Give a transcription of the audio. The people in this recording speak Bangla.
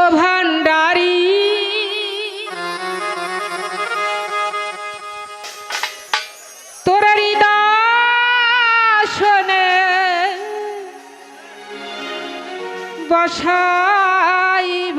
ও ভান্ডারি। তোর হৃদয় বসাইব।